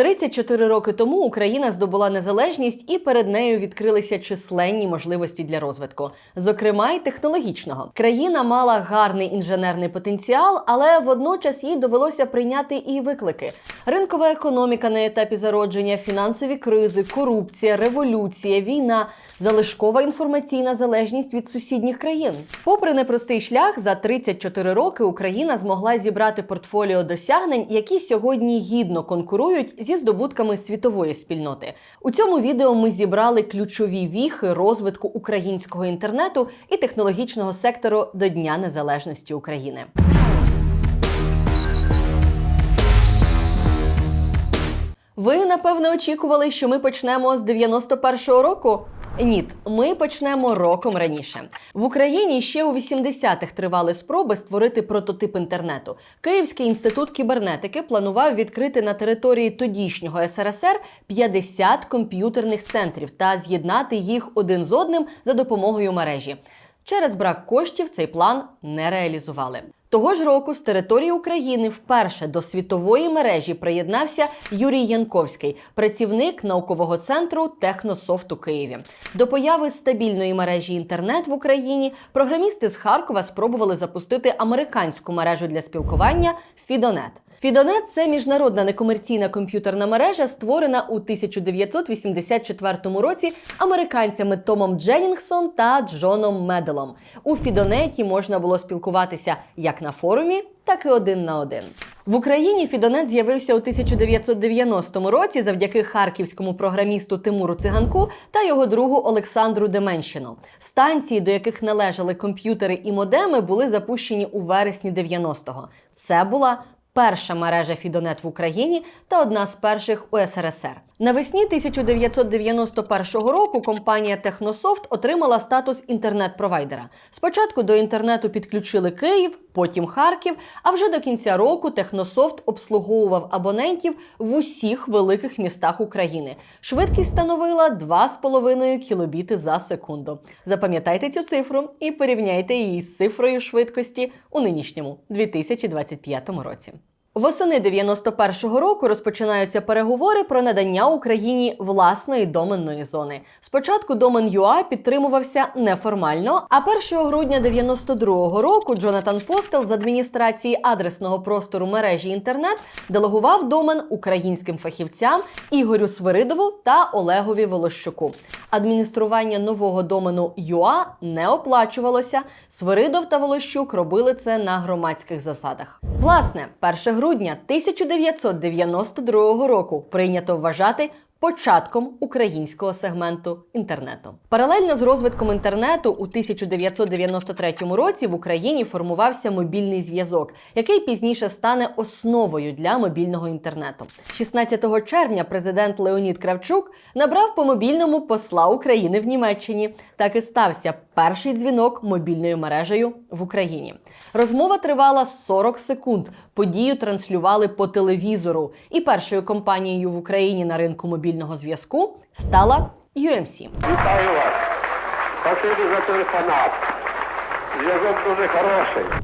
34 роки тому Україна здобула незалежність, і перед нею відкрилися численні можливості для розвитку, зокрема й технологічного. Країна мала гарний інженерний потенціал, але водночас їй довелося прийняти і виклики: ринкова економіка на етапі зародження, фінансові кризи, корупція, революція, війна, залишкова інформаційна залежність від сусідніх країн. Попри непростий шлях, за 34 роки Україна змогла зібрати портфоліо досягнень, які сьогодні гідно конкурують зі здобутками світової спільноти. У цьому відео ми зібрали ключові віхи розвитку українського інтернету і технологічного сектору до Дня Незалежності України. Ви напевно очікували, що ми почнемо з 91-го року? Ні, ми почнемо роком раніше. В Україні ще у 80-х тривали спроби створити прототип інтернету. Київський інститут кібернетики планував відкрити на території тодішнього СРСР 50 комп'ютерних центрів та з'єднати їх один з одним за допомогою мережі. Через брак коштів цей план не реалізували. Того ж року з території України вперше до світової мережі приєднався Юрій Янковський, працівник наукового центру Технософт у Києві. До появи стабільної мережі інтернет в Україні програмісти з Харкова спробували запустити американську мережу для спілкування Фідонет. Фідонет це міжнародна некомерційна комп'ютерна мережа, створена у 1984 році американцями Томом Дженнінгсом та Джоном Меделом. У Фідонеті можна було спілкуватися як на форумі, так і один на один. В Україні Фідонет з'явився у 1990 році завдяки харківському програмісту Тимуру Циганку та його другу Олександру Деменщину. Станції, до яких належали комп'ютери і модеми, були запущені у вересні 90-го. Це була перша мережа Фідонет в Україні та одна з перших у СРСР. Навесні 1991 року компанія Технософт отримала статус інтернет-провайдера. Спочатку до інтернету підключили Київ, потім Харків. А вже до кінця року Технософт обслуговував абонентів в усіх великих містах України. Швидкість становила 2,5 кілобіти за секунду. Запам'ятайте цю цифру і порівняйте її з цифрою швидкості у нинішньому 2025 році. Восени 91-го року розпочинаються переговори про надання Україні власної доменної зони. Спочатку домен ЮА підтримувався неформально, а 1 грудня 92-го року Джонатан Постел з адміністрації адресного простору мережі інтернет делегував домен українським фахівцям Ігорю Свиридову та Олегові Волощуку. Адміністрування нового домену ЮА не оплачувалося. Свиридов та Волощук робили це на громадських засадах. Власне, 1 грудня 1992 року прийнято вважати початком українського сегменту інтернету. Паралельно з розвитком інтернету у 1993 році в Україні формувався мобільний зв'язок, який пізніше стане основою для мобільного інтернету. 16 червня президент Леонід Кравчук набрав по мобільному посла України в Німеччині. Так і стався перший дзвінок мобільною мережею в Україні. Розмова тривала 40 секунд. Подію транслювали по телевізору. І першою компанією в Україні на ринку мобільного зв'язку стала UMC. Вітаю вас. Спасибі за телефонат.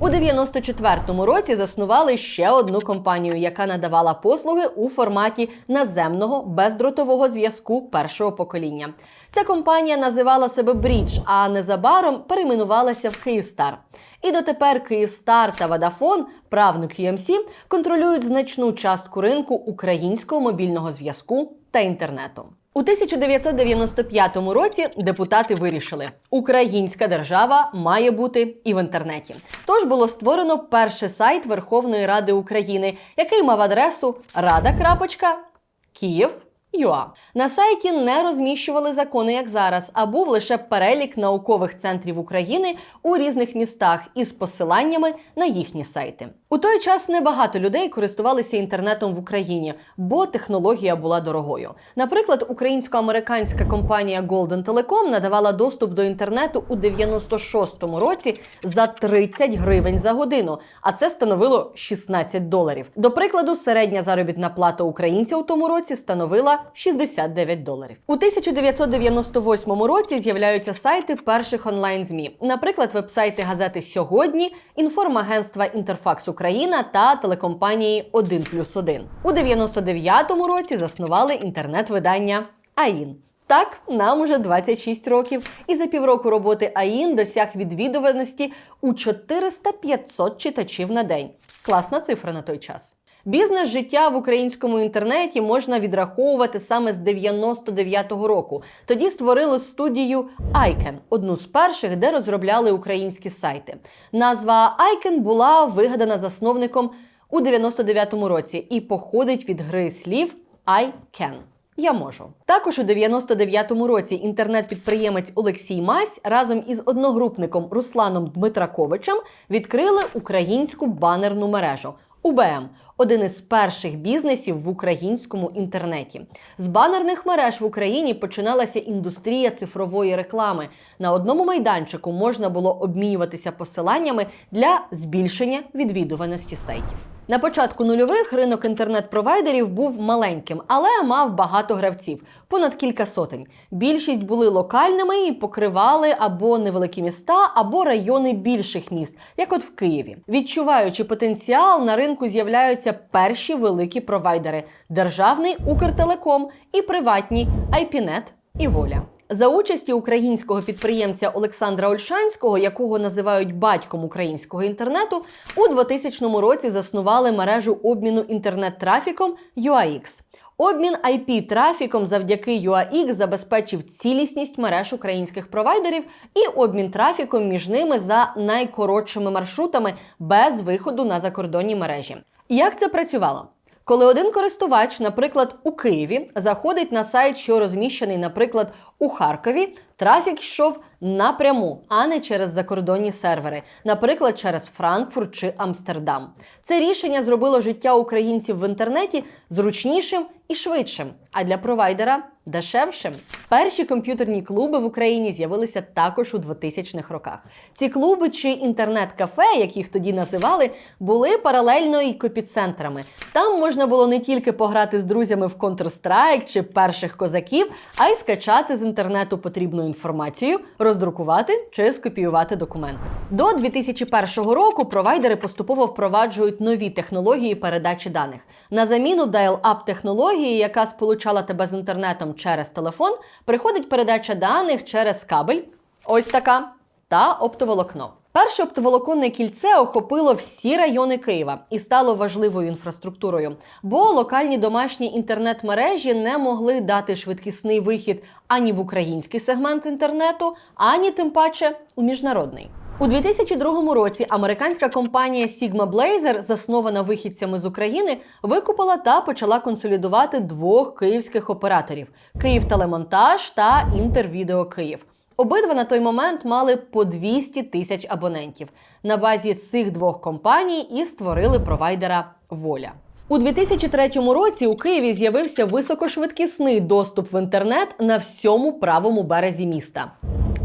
У 94-му році заснували ще одну компанію, яка надавала послуги у форматі наземного бездротового зв'язку першого покоління. Ця компанія називала себе Брідж, а незабаром перейменувалася в Київстар. І дотепер Київстар та Водафон, правнук UMC, контролюють значну частку ринку українського мобільного зв'язку та інтернету. У 1995 році депутати вирішили, українська держава має бути і в інтернеті. Тож було створено перший сайт Верховної Ради України, який мав адресу rada.kiev. ЮА. На сайті не розміщували закони, як зараз, а був лише перелік наукових центрів України у різних містах із посиланнями на їхні сайти. У той час небагато людей користувалися інтернетом в Україні, бо технологія була дорогою. Наприклад, українсько-американська компанія Golden Telecom надавала доступ до інтернету у 96-му році за 30 гривень за годину, а це становило 16 доларів. До прикладу, середня заробітна плата українця у тому році становила 69 доларів. У 1998 році з'являються сайти перших онлайн-змі, наприклад, вебсайти газети Сьогодні, інформагентства Інтерфакс Україна та телекомпанії 1+,1. У 99-му році заснували інтернет-видання АІН. Так, нам уже 26 років, і за півроку роботи АІН досяг відвідуваності у 400-500 читачів на день. Класна цифра на той час. Бізнес життя в українському інтернеті можна відраховувати саме з 99-го року. Тоді створили студію Icon, одну з перших, де розробляли українські сайти. Назва Icon була вигадана засновником у 99-му році і походить від гри слів I can. Я можу. Також у 99-му році інтернет-підприємець Олексій Мась разом із одногрупником Русланом Дмитраковичем відкрили українську банерну мережу УБМ один із перших бізнесів в українському інтернеті. З банерних мереж в Україні починалася індустрія цифрової реклами. На одному майданчику можна було обмінюватися посиланнями для збільшення відвідуваності сайтів. На початку нульових ринок інтернет-провайдерів був маленьким, але мав багато гравців понад кілька сотень. Більшість були локальними і покривали або невеликі міста, або райони більших міст, як от в Києві. Відчуваючи потенціал, на ринку з'являються перші великі провайдери: державний Укртелеком і приватні IPNet і Воля. За участі українського підприємця Олександра Ольшанського, якого називають батьком українського інтернету, у 2000 році заснували мережу обміну інтернет-трафіком UAX. Обмін IP-трафіком завдяки UAX забезпечив цілісність мереж українських провайдерів і обмін трафіком між ними за найкоротшими маршрутами без виходу на закордонні мережі. Як це працювало? Коли один користувач, наприклад, у Києві, заходить на сайт, що розміщений, наприклад, у Харкові, трафік йшов напряму, а не через закордонні сервери, наприклад, через Франкфурт чи Амстердам. Це рішення зробило життя українців в інтернеті зручнішим і швидшим, а для провайдера дешевшим. Перші комп'ютерні клуби в Україні з'явилися також у 2000-х роках. Ці клуби чи інтернет-кафе, як їх тоді називали, були паралельно і копіцентрами. Там можна було не тільки пограти з друзями в Counter-Strike чи перших козаків, а й скачати з інтернету потрібну інформацію, роздрукувати чи скопіювати документи. До 2001 року провайдери поступово впроваджують нові технології передачі даних. На заміну dial-up технології, яка сполучала тебе з інтернетом через телефон, приходить передача даних через кабель. Ось така та оптоволокно. Перше оптоволоконне кільце охопило всі райони Києва і стало важливою інфраструктурою, бо локальні домашні інтернет-мережі не могли дати швидкісний вихід ані в український сегмент інтернету, ані тим паче у міжнародний. У 2002 році американська компанія Sigma Blazer, заснована вихідцями з України, викупила та почала консолідувати двох київських операторів: Київтелемонтаж та Інтервідео Київ. Обидва на той момент мали по 200 тисяч абонентів. На базі цих двох компаній і створили провайдера Воля. У 2003 році у Києві з'явився високошвидкісний доступ в інтернет на всьому правому березі міста.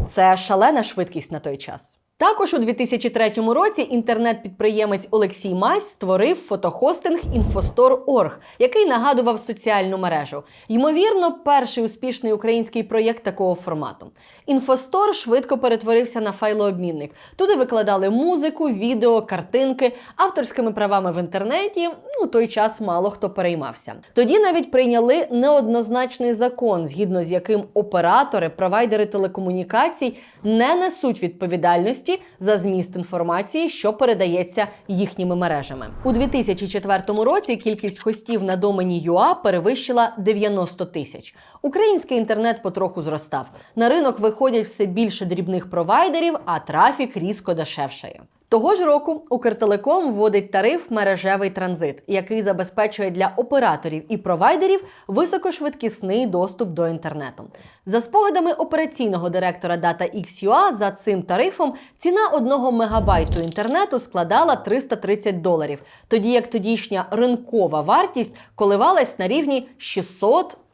Це шалена швидкість на той час. Також у 2003 році інтернет-підприємець Олексій Мась створив фотохостинг Infostore.org, який нагадував соціальну мережу. Ймовірно, перший успішний український проєкт такого формату. Інфостор швидко перетворився на файлообмінник. Туди викладали музику, відео, картинки, авторськими правами в інтернеті. Ну, той час мало хто переймався. Тоді навіть прийняли неоднозначний закон, згідно з яким оператори, провайдери телекомунікацій не несуть відповідальності за зміст інформації, що передається їхніми мережами. У 2004 році кількість хостів на домені UA перевищила 90 тисяч. Український інтернет потроху зростав. На ринок виходять все більше дрібних провайдерів, а трафік різко дешевшає. Того ж року Укртелеком вводить тариф мережевий транзит, який забезпечує для операторів і провайдерів високошвидкісний доступ до інтернету. За спогадами операційного директора DataXUA, за цим тарифом ціна одного мегабайту інтернету складала 330 доларів, тоді як тодішня ринкова вартість коливалась на рівні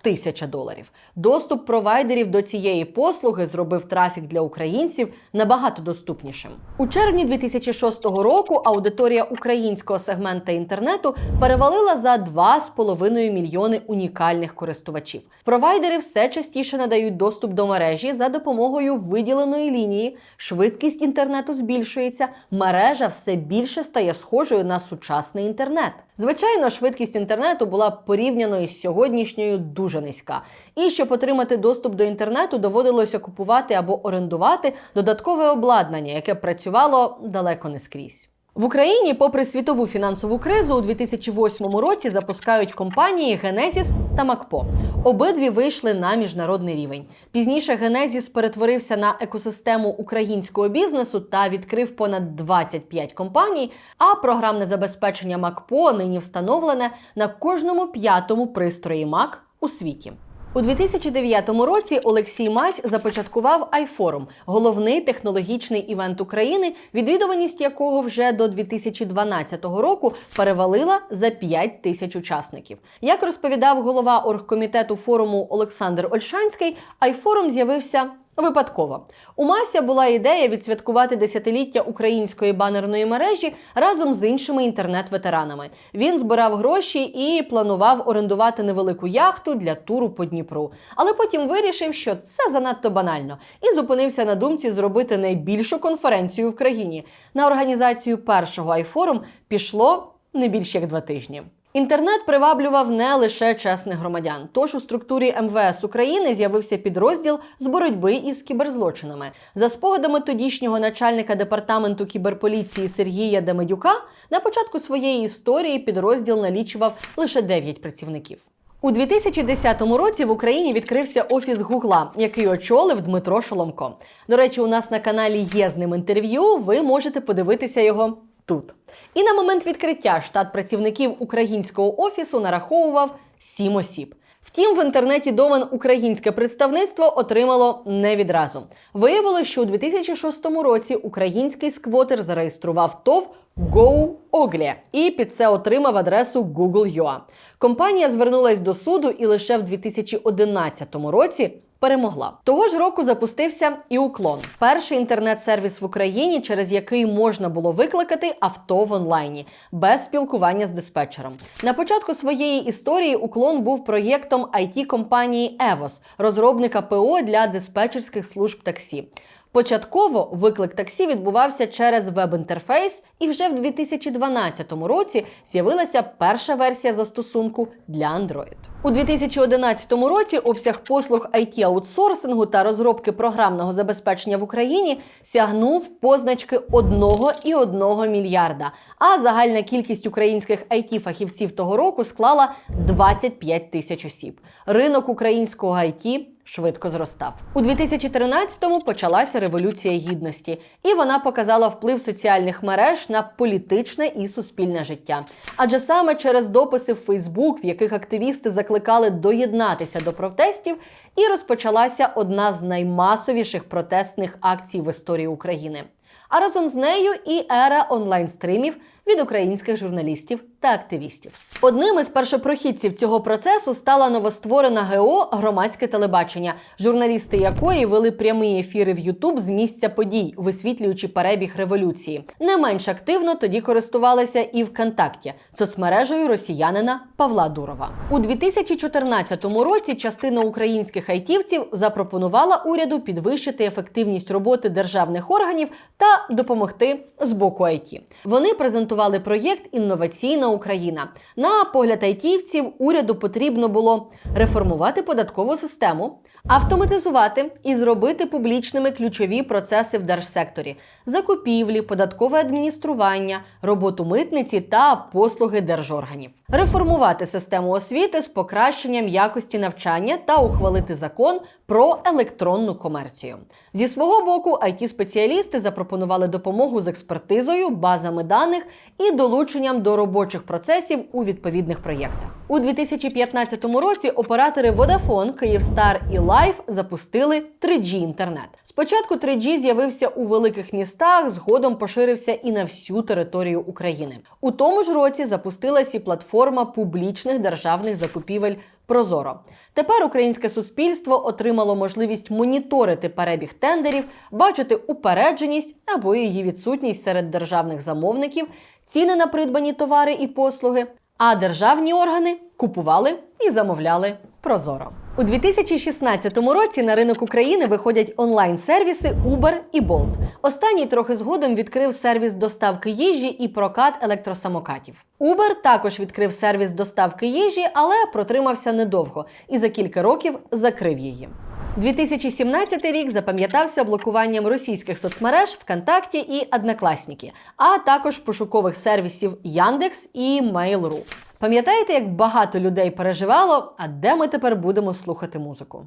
Тисяча доларів. Доступ провайдерів до цієї послуги зробив трафік для українців набагато доступнішим. У червні 2006 року аудиторія українського сегмента інтернету перевалила за 2,5 мільйони унікальних користувачів. Провайдери все частіше надають доступ до мережі за допомогою виділеної лінії. Швидкість інтернету збільшується, мережа все більше стає схожою на сучасний інтернет. Звичайно, швидкість інтернету була порівняно із сьогоднішньою дуже низька. І щоб отримати доступ до інтернету, доводилося купувати або орендувати додаткове обладнання, яке працювало далеко не скрізь. В Україні, попри світову фінансову кризу, у 2008 році запускають компанії Genesis та Макпо. Обидві вийшли на міжнародний рівень. Пізніше Genesis перетворився на екосистему українського бізнесу та відкрив понад 25 компаній. А програмне забезпечення Макпо нині встановлене на кожному п'ятому пристрої Mac у світі. У 2009 році Олексій Мась започаткував iForum – головний технологічний івент України, відвідуваність якого вже до 2012 року перевалила за 5 тисяч учасників. Як розповідав голова оргкомітету форуму Олександр Ольшанський, iForum з'явився Випадково у Мася була ідея відсвяткувати десятиліття української банерної мережі разом з іншими інтернет-ветеранами. Він збирав гроші і планував орендувати невелику яхту для туру по Дніпру. Але потім вирішив, що це занадто банально, і зупинився на думці зробити найбільшу конференцію в країні. На організацію першого айфорум пішло не більш як два тижні. Інтернет приваблював не лише чесних громадян. Тож у структурі МВС України з'явився підрозділ з боротьби із кіберзлочинами. За спогадами тодішнього начальника департаменту кіберполіції Сергія Демедюка, на початку своєї історії підрозділ налічував лише 9 працівників. У 2010 році в Україні відкрився офіс Гугла, який очолив Дмитро Шоломко. До речі, у нас на каналі є з ним інтерв'ю. Ви можете подивитися його тут. І на момент відкриття штат працівників українського офісу нараховував сім осіб. Втім, в інтернеті домен українське представництво отримало не відразу. Виявилося, що у 2006 році український сквотер зареєстрував ТОВ GoOgly і під це отримав адресу Google.ua. Компанія звернулась до суду і лише в 2011 році перемогла. Того ж року запустився і уклон перший інтернет-сервіс в Україні, через який можна було викликати авто в онлайні без спілкування з диспетчером. На початку своєї історії уклон був проєктом it компанії Evos, розробника ПО для диспетчерських служб таксі. Початково виклик таксі відбувався через веб-інтерфейс, і вже в 2012 році з'явилася перша версія застосунку для Android. У 2011 році обсяг послуг it аутсорсингу та розробки програмного забезпечення в Україні сягнув позначки 1,1 мільярда. А загальна кількість українських it фахівців того року склала 25 тисяч осіб. Ринок українського IT швидко зростав. У 2013-му почалася революція гідності, і вона показала вплив соціальних мереж на політичне і суспільне життя. Адже саме через дописи в Фейсбук, в яких активісти закликали доєднатися до протестів, і розпочалася одна з наймасовіших протестних акцій в історії України. А разом з нею і ера онлайн-стримів від українських журналістів та активістів. Одним із першопрохідців цього процесу стала новостворена ГО громадське телебачення, журналісти якої вели прямі ефіри в Ютуб з місця подій, висвітлюючи перебіг революції. Не менш активно тоді користувалися і ВКонтакті соцмережею росіянина Павла Дурова. У 2014 році частина українських айтівців запропонувала уряду підвищити ефективність роботи державних органів та допомогти з боку ІТ. Вони презентували проєкт Інноваційна Україна. На погляд айтівців уряду потрібно було реформувати податкову систему, автоматизувати і зробити публічними ключові процеси в держсекторі: закупівлі, податкове адміністрування, роботу митниці та послуги держорганів, реформувати систему освіти з покращенням якості навчання та ухвалити закон про електронну комерцію. Зі свого боку, it спеціалісти запропонували допомогу з експертизою, базами даних і долученням до робочих процесів у відповідних проєктах. У 2015 році оператори Vodafone, Kyivstar і Life запустили 3G інтернет. Спочатку 3G з'явився у великих містах, згодом поширився і на всю територію України. У тому ж році запустилась і платформа публічних державних закупівель Прозоро. Тепер українське суспільство отримало можливість моніторити перебіг тендерів, бачити упередженість або її відсутність серед державних замовників, ціни на придбані товари і послуги. А державні органи купували і замовляли прозоро. У 2016 році на ринок України виходять онлайн-сервіси Uber і Bolt. Останній трохи згодом відкрив сервіс доставки їжі і прокат електросамокатів. Uber також відкрив сервіс доставки їжі, але протримався недовго і за кілька років закрив її. 2017 рік запам'ятався блокуванням російських соцмереж ВКонтакті і Однокласники, а також пошукових сервісів Яндекс і Mail.ru. Пам'ятаєте, як багато людей переживало, а де ми тепер будемо слухати музику?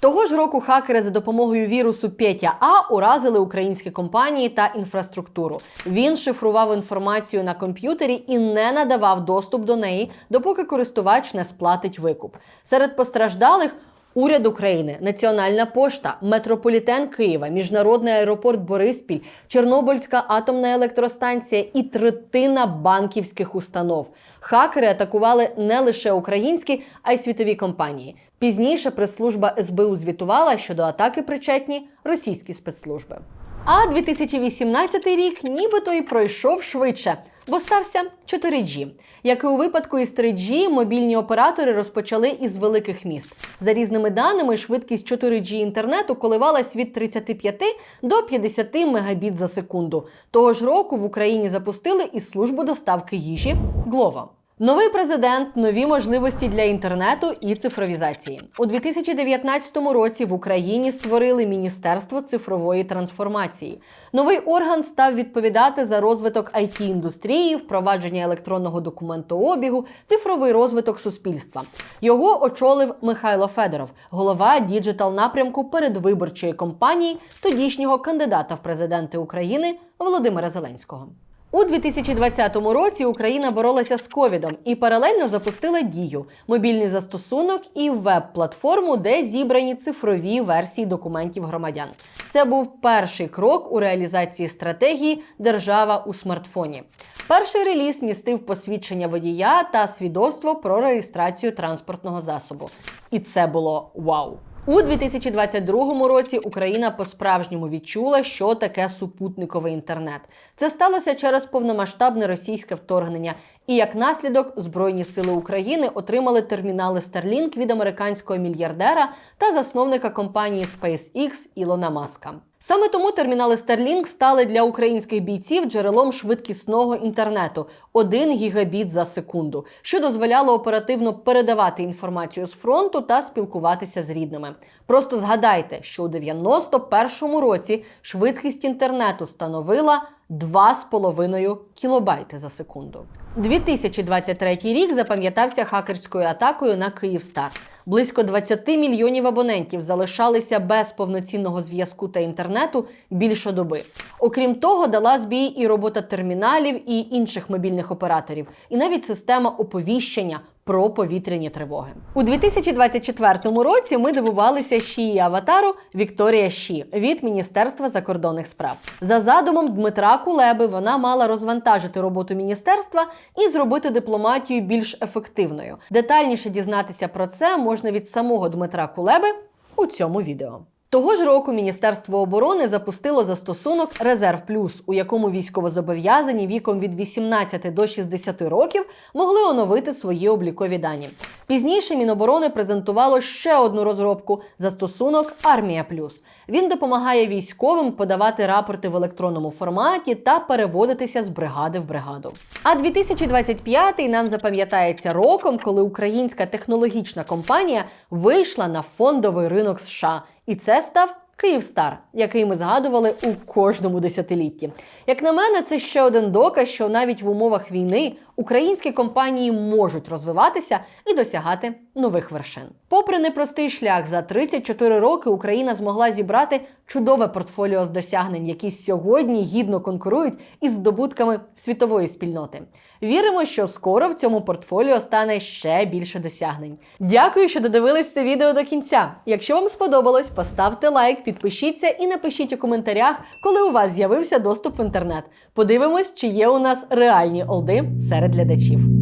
Того ж року хакери за допомогою вірусу Петя А уразили українські компанії та інфраструктуру. Він шифрував інформацію на комп'ютері і не надавав доступ до неї, допоки користувач не сплатить викуп. Серед постраждалих Уряд України, Національна пошта, Метрополітен Києва, Міжнародний аеропорт Бориспіль, Чорнобильська атомна електростанція і третина банківських установ. Хакери атакували не лише українські, а й світові компанії. Пізніше прес-служба СБУ звітувала, що до атаки причетні російські спецслужби. А 2018 рік нібито і пройшов швидше, бо стався 4G. Як і у випадку із 3G, мобільні оператори розпочали із великих міст. За різними даними, швидкість 4G інтернету коливалась від 35 до 50 мегабіт за секунду. Того ж року в Україні запустили і службу доставки їжі Glovo. Новий президент, нові можливості для інтернету і цифровізації у 2019 році в Україні створили Міністерство цифрової трансформації. Новий орган став відповідати за розвиток it індустрії, впровадження електронного документообігу, цифровий розвиток суспільства. Його очолив Михайло Федоров, голова діджитал напрямку передвиборчої кампанії тодішнього кандидата в президенти України Володимира Зеленського. У 2020 році Україна боролася з ковідом і паралельно запустила дію мобільний застосунок і веб-платформу, де зібрані цифрові версії документів громадян. Це був перший крок у реалізації стратегії Держава у смартфоні. Перший реліз містив посвідчення водія та свідоцтво про реєстрацію транспортного засобу. І це було вау! У 2022 році Україна по-справжньому відчула, що таке супутниковий інтернет. Це сталося через повномасштабне російське вторгнення. І як наслідок Збройні сили України отримали термінали Starlink від американського мільярдера та засновника компанії SpaceX Ілона Маска. Саме тому термінали Starlink стали для українських бійців джерелом швидкісного інтернету 1 гігабіт за секунду, що дозволяло оперативно передавати інформацію з фронту та спілкуватися з рідними. Просто згадайте, що у 91-му році швидкість інтернету становила 2,5 кілобайти за секунду. 2023 рік запам'ятався хакерською атакою на Київстар. Близько 20 мільйонів абонентів залишалися без повноцінного зв'язку та інтернету більше доби. Окрім того, дала збій і робота терміналів і інших мобільних операторів, і навіть система оповіщення про повітряні тривоги. У 2024 році ми дивувалися шії аватару Вікторія Ші від Міністерства закордонних справ. За задумом Дмитра Кулеби вона мала розвантажити роботу міністерства і зробити дипломатію більш ефективною. Детальніше дізнатися про це можна від самого Дмитра Кулеби у цьому відео. Того ж року Міністерство оборони запустило застосунок Резерв Плюс, у якому військовозобов'язані віком від 18 до 60 років могли оновити свої облікові дані. Пізніше Міноборони презентувало ще одну розробку застосунок Армія Плюс. Він допомагає військовим подавати рапорти в електронному форматі та переводитися з бригади в бригаду. А 2025-й нам запам'ятається роком, коли українська технологічна компанія вийшла на фондовий ринок США. І це став Київстар, який ми згадували у кожному десятилітті. Як на мене, це ще один доказ, що навіть в умовах війни українські компанії можуть розвиватися і досягати нових вершин. Попри непростий шлях, за 34 роки Україна змогла зібрати чудове портфоліо з досягнень, які сьогодні гідно конкурують із здобутками світової спільноти. Віримо, що скоро в цьому портфоліо стане ще більше досягнень. Дякую, що додивились це відео до кінця. Якщо вам сподобалось, поставте лайк, підпишіться і напишіть у коментарях, коли у вас з'явився доступ в інтернет. Подивимось, чи є у нас реальні олди серед глядачів.